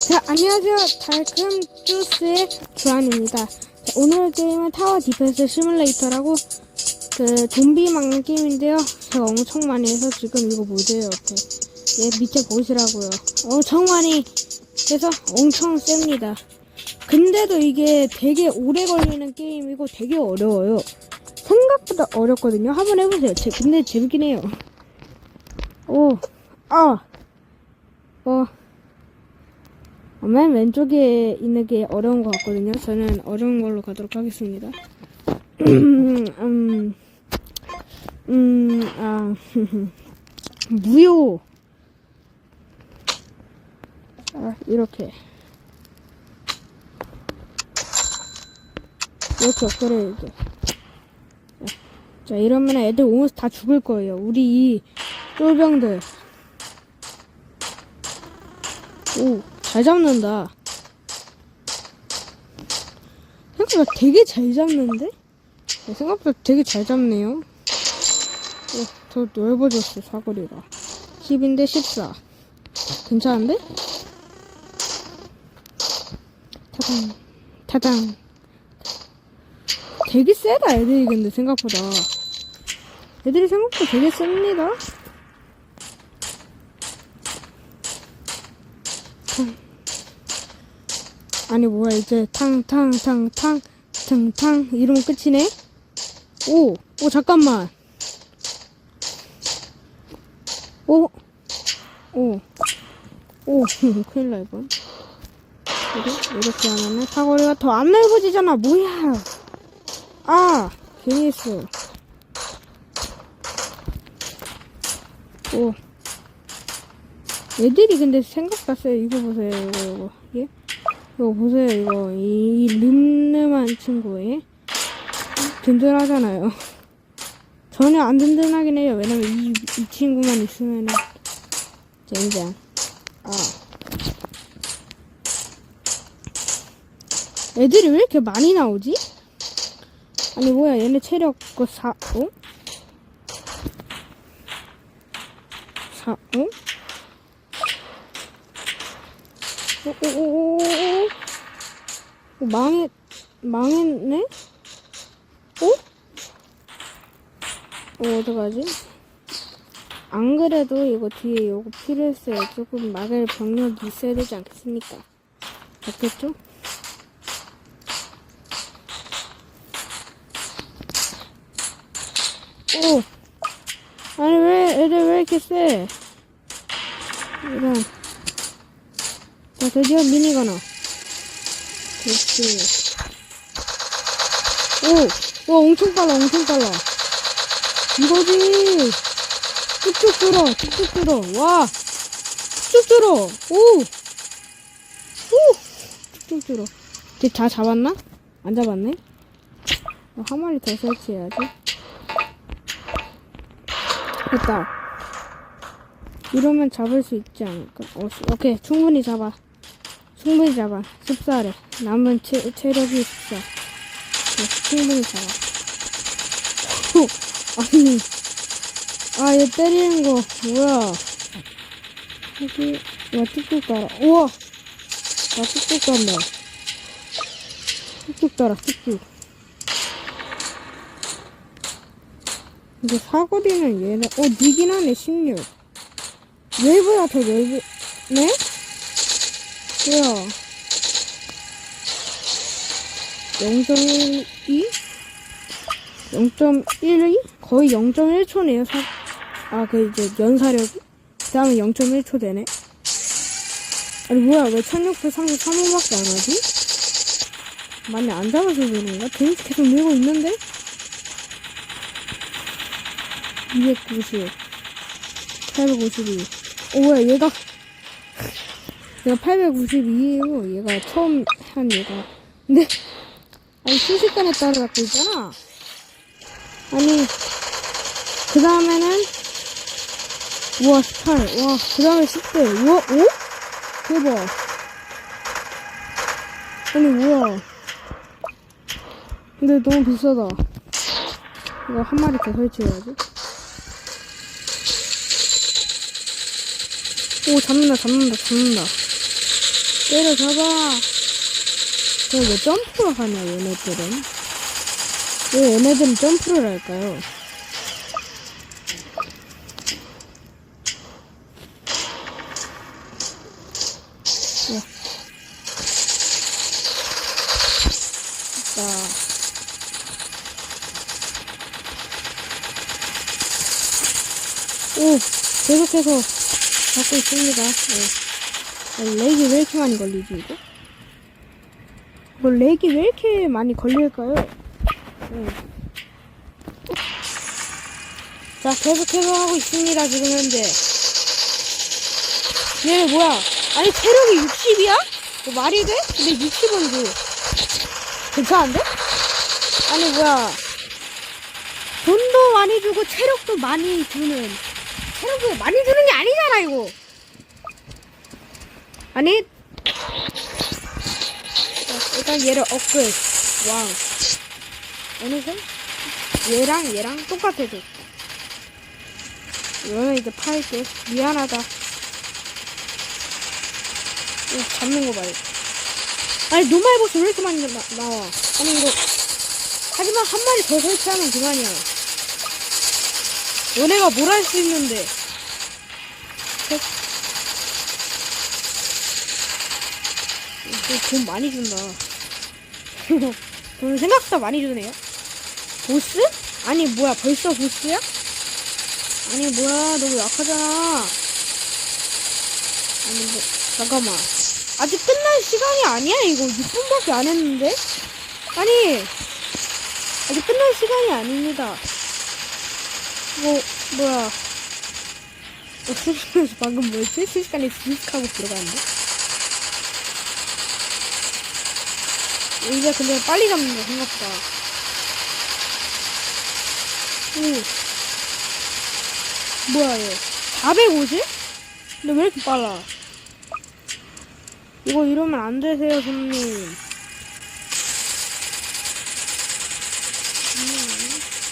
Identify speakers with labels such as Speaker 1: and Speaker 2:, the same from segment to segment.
Speaker 1: 자, 안녕하세요. 달큼 주스의 주한입니다. 자, 오늘 게임은 타워 디펜스 시뮬레이터라고 그 좀비 막는 게임인데요. 제가 엄청 많이 해서 지금 이거 모드예요, 옆에. 얘 밑에 보시라고요. 엄청 많이 해서 엄청 셉니다. 근데도 이게 되게 오래 걸리는 게임이고 되게 어려워요. 생각보다 어렵거든요. 한번 해보세요. 제- 근데 재밌긴 해요. 오, 아, 어. 어, 맨 왼쪽에 있는 게 어려운 것 같거든요. 저는 어려운 걸로 가도록 하겠습니다. 음, 음, 아, 무효. 아, 이렇게. 이렇게 업그레이드. 자, 자, 이러면 애들 오면서 다 죽을 거예요. 우리 이 쫄병들. 오, 잘 잡는다. 생각보다 되게 잘 잡는데? 네, 생각보다 되게 잘 잡네요. 어, 더 넓어졌어, 사거리가. 10인데 14. 괜찮은데? 타당, 타당. 되게 세다, 애들이 근데 생각보다. 애들이 생각보다 되게 셉니다. 아니 뭐야 이제 탕탕탕탕 탕탕 이러면 끝이네? 오! 오 잠깐만 오! 오! 오! 큰일 날 뻔. 이렇게, 이렇게 하면은 사거리가 더 안 넓어지잖아 뭐야 아! 괜히 했어 오 애들이 근데 생각보다 세요 이거 보세요 이거 이거 예? 이거 보세요, 이거. 이, 이 늠름한 친구에. 든든하잖아요. 전혀 안 든든하긴 해요. 왜냐면 이, 이 친구만 있으면은. 젠장. 아. 애들이 왜 이렇게 많이 나오지? 아니, 뭐야, 얘네 체력, 그, 사, 어? 사, 어? 오오오오오 어, 망했 망했네? 어? 어 어떡하지? 안 그래도 이거 뒤에 요거 필요했어요. 조금 막을 병력이 있어야 되지 않겠습니까? 맞겠죠? 오! 아니 왜 애들 왜 이렇게 세? 이런 자, 드디어 미니가 나. 그렇지. 오! 와, 엄청 빨라, 엄청 빨라. 이거지! 쭉쭉 들어, 쭉쭉 들어. 와! 쭉쭉 들어! 오! 오! 쭉쭉 들어. 이제 다 잡았나? 안 잡았네? 어, 한 마리 더 설치해야지. 됐다. 이러면 잡을 수 있지 않을까? 어, 오케이, 충분히 잡아. 충분히 잡아. 14래. 남은 체, 체력이 14. 네, 충분히 잡아. 어, 아니. 아, 얘 때리는 거, 뭐야. 여기, 와, 뚝뚝 따라. 우와! 나 뚝뚝 간다. 뚝뚝 따라, 뚝뚝. 이제 사거리는 얘는, 어, 니긴 하네, 16. 웨이브가 더 넓이, 네? 뭐야? 0.12? 0.12? 거의 0.1초네요, 사, 아, 그 이제 연사력이? 그 다음에 0.1초 되네? 아니, 뭐야, 왜 1633호밖에 안 하지? 많이 안 잡아서 그런가? 데미지 계속 늘고 있는데? 290, 852. 오, 뭐야, 얘가, 얘가 892예요. 얘가 처음 한 얘가. 근데, 아니, 순식간에 따라잡고 있잖아. 아니, 그 다음에는, 우와, 18. 와, 그 다음에 10대. 우와, 오? 대박. 아니, 뭐야. 근데 너무 비싸다. 이거 한 마리 더 설치해야지. 오, 잡는다, 잡는다, 잡는다. 때려잡아. 저왜 점프를 하냐, 얘네들은? 왜 얘네들은 점프를 할까요? 야. 자. 오, 계속해서 잡고 있습니다. 네. 아, 렉이 왜 이렇게 많이 걸리지, 이거? 이거 렉이 왜 이렇게 많이 걸릴까요? 네. 자, 계속해서 하고 있습니다, 지금 현재. 얘 뭐야? 아니, 체력이 60이야? 뭐 말이 돼? 근데 60원 줘. 괜찮은데? 아니, 뭐야. 돈도 많이 주고 체력도 많이 주는. 체력도 많이 주는 게 아니잖아, 이거. 아니. 자, 일단 얘를 업글. 왕. 어느새? 얘랑 얘랑 똑같아져. 이거는 이제 팔게. 미안하다. 이거 잡는 거 봐요. 아니, 노말 보스 왜 이렇게 많이 나, 나와? 아니, 이거. 하지만 한 마리 더 설치하면 그만이야. 너네가 뭘 할 수 있는데. 셋. 이 돈 많이 준다. 돈 생각보다 많이 주네요. 보스? 아니, 뭐야, 벌써 보스야? 아니, 뭐야, 너무 약하잖아. 아니, 뭐, 잠깐만. 아직 끝날 시간이 아니야, 이거. 6분밖에 안 했는데? 아니, 아직 끝날 시간이 아닙니다. 뭐, 뭐야. 어, 실수해서 방금 뭐였지? 실시간에 지식하고 들어갔는데? 이제 근데 빨리 잡는다, 생각보다. 오. 뭐야, 얘. 450? 근데 왜 이렇게 빨라? 이거 이러면 안 되세요, 손님.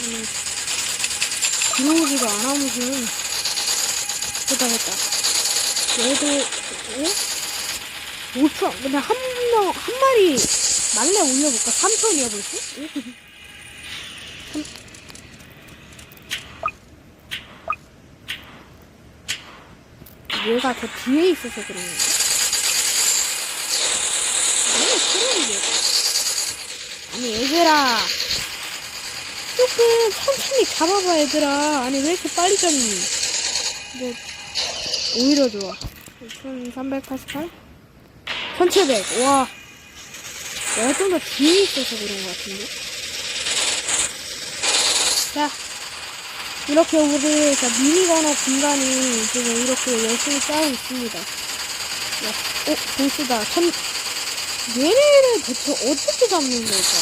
Speaker 1: 음, 들어오지가 않아, 무슨. 됐다, 됐다. 얘도, 오? 5천. 근데 한 명, 한 마리, 말레 올려볼까? 3천이야, 벌써? 삼- 얘가 저 뒤에 있어서 그런 건가? 왜 그러는 게? 아니, 얘들아. 조금 천천히 잡아봐, 얘들아. 아니, 왜 이렇게 빨리 잡니? 근데, 오히려 좋아. 1388? 1700. 와. 내가 좀 더 뒤에 있어서 그런 것 같은데. 자. 이렇게 우리, 자, 미니건어 분간이 지금 이렇게 열심히 싸우고 있습니다. 야, 어, 보스다. 천, 얘네를 대체 어떻게 잡는 걸까?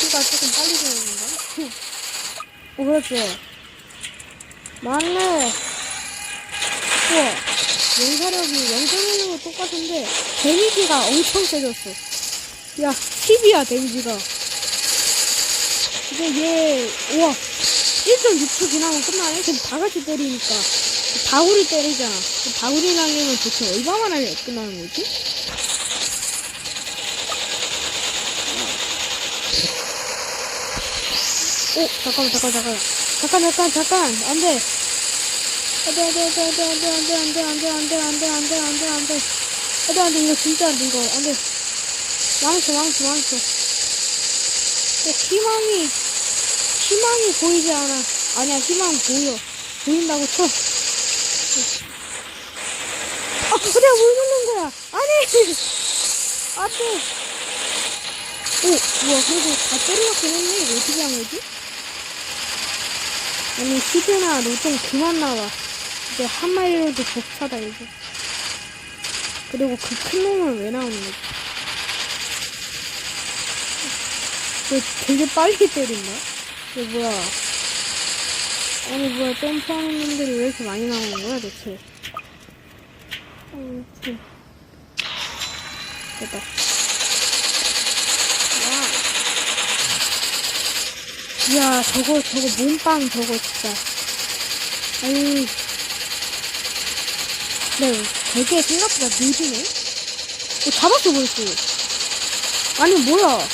Speaker 1: 키가 조금 빨리 되는가? 어, 그렇지. 맞네. 우와. 연사력이 0.1로 똑같은데, 데미지가 엄청 세졌어. 야, 10이야, 데미지가. 근데 얘, 우와. 1.6초 지나면 끝나네? 그럼 다 같이 때리니까. 다구리 때리잖아. 그 다구리 날리면 대체 얼마만에 끝나는 거지? 오, 잠깐만, 잠깐, 잠깐. 잠깐, 잠깐, 잠깐. 안 돼. 안 돼, 안 돼, 안 돼, 안 돼, 안 돼, 안 돼, 안 돼, 안 돼, 안 돼, 안 돼, 안 돼, 안 돼, 안 돼. 안 돼, 안 돼, 이거 진짜 안 돼, 이거. 안 돼. 망쳐, 망쳐, 망쳐. 어, 희망이, 희망이 보이지 않아. 아니야, 희망 보여. 보인다고 쳐. 아, 그래, 뭘 누른 거야? 아니! 안 돼! 오, 뭐야, 그래도 다 때려놓긴 했네. 이거 어떻게 한 거지? 아니, 히드나, 너 좀 그만 나와. 이제 한 마리로도 벅차다, 이제. 그리고 그 큰 놈은 왜 나오는 거지? 왜 되게 빨리 때린다? 이게 뭐야? 아니, 뭐야, 점프하는 놈들이 왜 이렇게 많이 나오는 거야, 대체? 어, 참. 됐다. 와. 이야, 저거, 저거, 몸빵 저거, 진짜. 아유. 네, 되게 생각보다 느리네. 어, 잡았어, 벌써. 아니, 뭐야.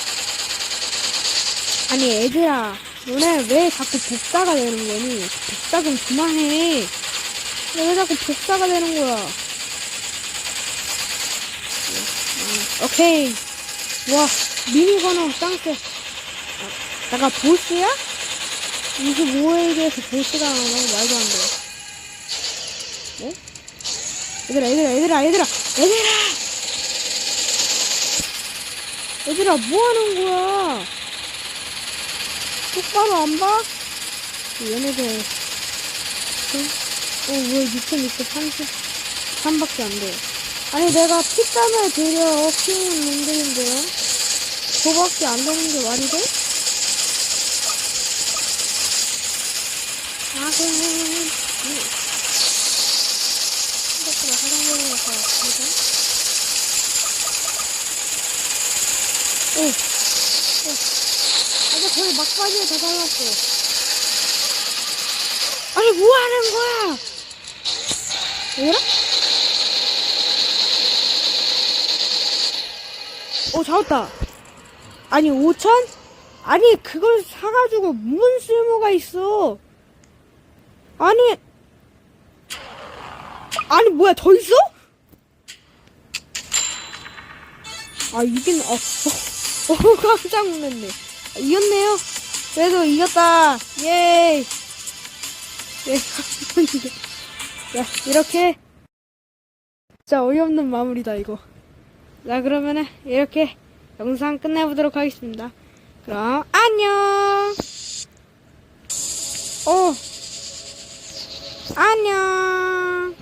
Speaker 1: 아니, 애들아. 너네 왜 자꾸 복사가 되는 거니? 복사 좀 그만해. 왜 자꾸 복사가 되는 거야? 음, 오케이. 와, 미니건어 짱세. 아, 내가 보스야? 25회에서 보스가 나오고 말도 안 돼. 네? 얘들아, 얘들아, 얘들아, 얘들아, 얘들아! 얘들아, 뭐 하는 거야? 똑바로 안 봐? 얘네들, 응? 어, 왜 6633밖에 안 돼? 아니, 내가 피땀을 들여 키우는 놈들인데요? 그거밖에 안 되는 게 말이 돼? 아, 그래. 생각보다 화장실에 가서 가자. 오. 오. 아직 막바지에 다 달랐어. 아니, 뭐 하는 거야? 얘들아? 어, 잡았다. 아니, 5천? 아니, 그걸 사가지고 무슨 쓸모가 있어? 아니, 아니, 뭐야, 더 있어? 아, 이긴, 어, 어, 어 깜짝 놀랐네. 아, 이겼네요. 그래도 이겼다. 예. 예, 야, 이렇게. 진짜 어이없는 마무리다, 이거. 자, 그러면은, 이렇게 영상 끝내보도록 하겠습니다. 그럼, 안녕! 어, 안녕!